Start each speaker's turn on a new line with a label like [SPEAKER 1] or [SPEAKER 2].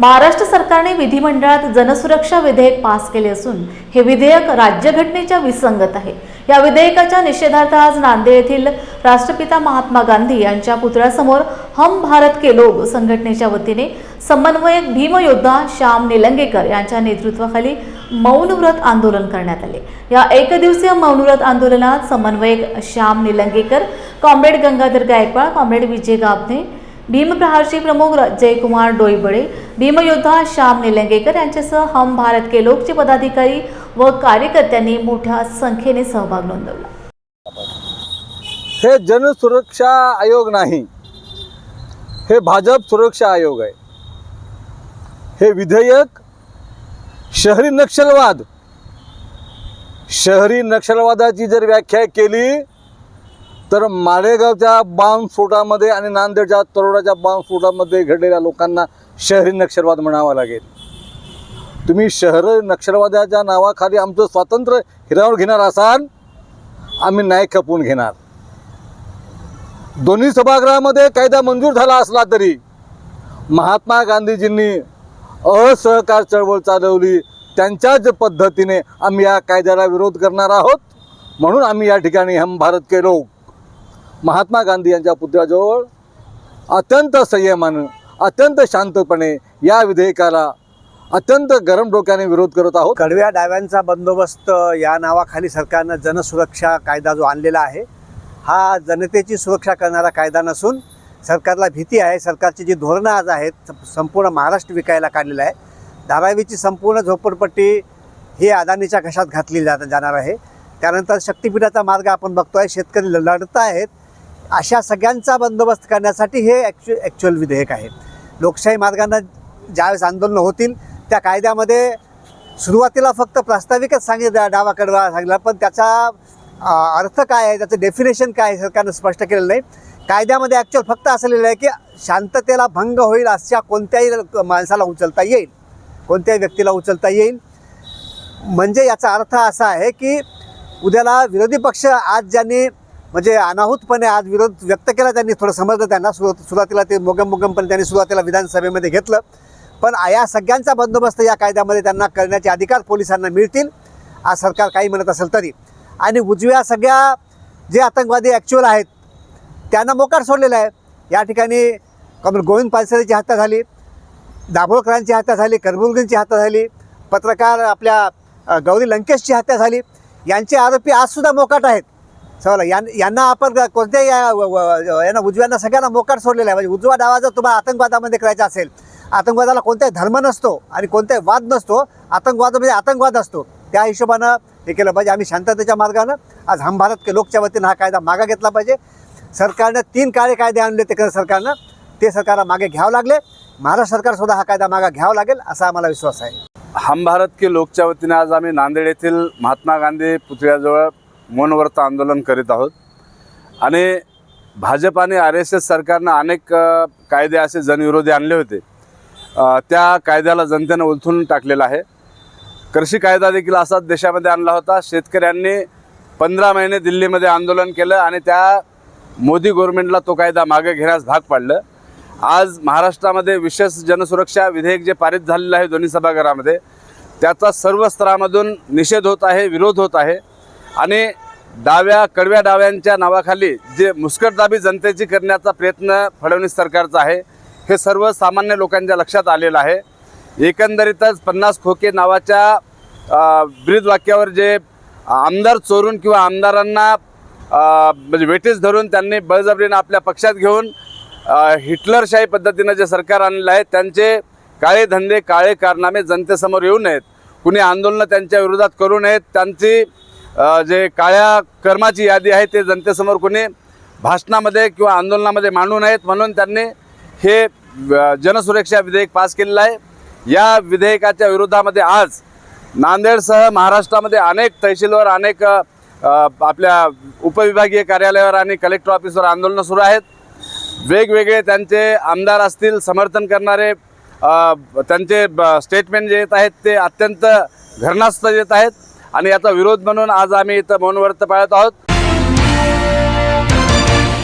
[SPEAKER 1] महाराष्ट्र सरकारने विधिमंडळात जनसुरक्षा विधेयक पास केले असून हे विधेयक राज्यघटनेच्या विसंगत आहे. या विधेयकाच्या निषेधार्थ आज नांदेड येथील राष्ट्रपिता महात्मा गांधी यांच्या पुतळ्यासमोर हम भारत के लोग संघटनेच्या वतीने समन्वयक भीमयोद्धा श्याम निलंगेकर यांच्या नेतृत्वाखाली मौन व्रत आंदोलन करण्यात आले. या एकदिवसीय मौन व्रत आंदोलनात समन्वयक श्याम निलंगेकर कॉम्रेड गंगाधर गायकवाड कॉम्रेड विजय गाबने भीमप्रहारचे प्रमुख जयकुमार डोईबळे भीमयोद्धा श्याम निलंगेकर यांच्यासह हम भारत के लोकचे पदाधिकारी व कार्यकर्त्यांनी मोठ्या संख्येने सहभाग नोंदवला.
[SPEAKER 2] हे जनसुरक्षा आयोग नाही. हे भाजप सुरक्षा आयोग आहे. हे विधेयक शहरी नक्षलवाद शहरी नक्षलवादाची जर व्याख्या केली तर माळेगावच्या बॉम्बस्फोटामध्ये आणि नांदेडच्या तरोडाच्या बॉम्बस्फोटामध्ये घडलेल्या लोकांना शहरी नक्षलवाद म्हणावा लागेल. तुम्ही शहर नक्षलवादाच्या नावाखाली आमचं स्वातंत्र्य हिरावून घेणार असाल आम्ही नाही खपवून घेणार. दोन्ही सभागृहामध्ये कायदा मंजूर झाला असला तरी महात्मा गांधीजींनी असहकार चळवळ चालवली त्यांच्याच पद्धतीने आम्ही या कायद्याला विरोध करणार आहोत म्हणून आम्ही या ठिकाणी हम भारत के लोक महात्मा गांधी यांच्या पुतळ्याजवळ अत्यंत संयमानं अत्यंत शांतपणे या विधेयकाला अत्यंत गरम डोक्याने विरोध करत आहोत.
[SPEAKER 3] कडव्या डाव्यांचा बंदोबस्त या नावाखाली सरकारनं जनसुरक्षा कायदा जो आणलेला आहे हा जनतेची सुरक्षा करणारा कायदा नसून सरकारला भीती आहे. सरकारची जी धोरणं आज आहेत संपूर्ण महाराष्ट्र विकायला काढलेलं आहे. धारावीची संपूर्ण झोपडपट्टी ही अदानीच्या घशात घातली जात जाणार आहे. त्यानंतर शक्तिपीठाचा मार्ग आपण बघतो आहे शेतकरी लढत आहेत. अशा सगळ्यांचा बंदोबस्त करण्यासाठी हे ॲक्च्यु ॲक्च्युअल विधेयक आहे. लोकशाही मार्गानं ज्यावेळेस आंदोलनं होतील त्या कायद्यामध्ये सुरुवातीला फक्त प्रास्ताविकच सांगितलं डावा कडवा सांगितला पण त्याचा अर्थ काय आहे त्याचं डेफिनेशन काय आहे सरकारनं स्पष्ट केलेलं नाही. कायद्यामध्ये ॲक्च्युअल फक्त असं लिहिलं आहे की शांततेला भंग होईल अशा कोणत्याही माणसाला उचलता येईल. कोणत्याही व्यक्तीला उचलता येईल. म्हणजे याचा अर्थ असा आहे की उद्याला विरोधी पक्ष आज ज्यांनी म्हणजे अनाहूतपणे आज विरोध व्यक्त केला त्यांनी थोडं समजलं त्यांना. सुरू सुरुवातीला ते मोगम मोगमपणे त्यांनी सुरुवातीला विधानसभेमध्ये घेतलं. पण या सगळ्यांचा बंदोबस्त या कायद्यामध्ये त्यांना करण्याचे अधिकार पोलिसांना मिळतील आज सरकार काही म्हणत असेल तरी. आणि उजव्या सगळ्या जे आतंकवादी ॲक्च्युअल आहेत त्यांना मोकार सोडलेला आहे. या ठिकाणी कमल गोविंद पानसरेची हत्या झाली दाभोळकरांची हत्या झाली करबुलगींची हत्या झाली पत्रकार आपल्या गौरी लंकेशची हत्या झाली. यांचे आरोपी आजसुद्धा मोकाट आहेत. चला यां यांना आपण कोणत्याही या- व- यांना उजव्यांना सगळ्यांना मोकाट सोडलेला आहे. म्हणजे उजवा डावा जर तुम्हाला आतंकवादामध्ये करायचा असेल आतंकवादाला कोणताही धर्म नसतो आणि कोणताही वाद नसतो आतंकवाद म्हणजे आतंकवाद असतो. त्या हिशोबानं हे केलं पाहिजे. आम्ही शांततेच्या मार्गानं आज हम भारत के लोकच्या वतीनं हा कायदा मागा घेतला पाहिजे. सरकारनं तीन काळे कायदे आणले ते केंद्र सरकारनं. ते सरकारला मागे घ्यावं लागले. महाराष्ट्र सरकारसुद्धा हा कायदा मागा घ्यावा लागेल असा आम्हाला विश्वास आहे.
[SPEAKER 4] हम भारत के लोकच्या वतीनं आज आम्ही नांदेड येथील महात्मा गांधी पुतळ्याजवळ मौनव्रत आंदोलन करीत आहोत. आणि भाजप आणि आर एस एस सरकारनं अनेक कायदे असे जनविरोधी आणले होते. त्या कायद्याला जनतेनं उलथून टाकलेलं आहे. कृषी कायदा देखील असाच देशामध्ये आणला होता. शेतकऱ्यांनी पंधरा महिने दिल्लीमध्ये आंदोलन केलं आणि त्या मोदी गव्हर्नमेंटला तो कायदा मागे घेण्यास भाग पाडलं. आज महाराष्ट्रामध्ये विशेष जनसुरक्षा विधेयक जे पारित झालेलं आहे दोन्ही सभागृहामध्ये त्याचा सर्व स्तरामधून निषेध होत आहे विरोध होत आहे. आणि डाव्या कडव्या डाव्यांच्या नावाखाली जे मुस्कटदाबी जनतेची करण्याचा प्रयत्न फडणवीस सरकारचा आहे हे सर्व सामान्य लोकांच्या लक्षात आलेलं आहे. एकंदरीतच पन्नास खोके नावाच्या ब्रीद वाक्यावर जे आमदार चोरून किंवा आमदारांना म्हणजे वेटीस धरून त्यांनी बळजबरीनं आपल्या पक्षात घेऊन हिटलरशाही पद्धतीनं जे सरकार आणलेलं आहे त्यांचे काळे धंदे काळे कारनामे जनतेसमोर येऊ नयेत. कुणी आंदोलनं त्यांच्या विरोधात करू नयेत. त्यांची जे काळ्या कर्माची यादी आहे ते जनतेसमोर कोणी भाषणामध्ये किंवा आंदोलनामध्ये मांडू नयेत म्हणून त्यांनी हे जनसुरक्षा विधेयक पास केलेलं आहे. या विधेयकाच्या विरोधामध्ये आज नांदेडसह महाराष्ट्रामध्ये अनेक तहसीलवर अनेक आपल्या उपविभागीय कार्यालयावर आणि कलेक्टर ऑफिसवर आंदोलनं सुरू आहेत. वेगवेगळे त्यांचे आमदार असतील समर्थन करणारे त्यांचे ब- स्टेटमेंट जे येत आहेत ते अत्यंत घरणास्थ येत आहेत. आणि याचा विरोध म्हणून आज आम्ही इथं मौनव्रत पाळत आहोत.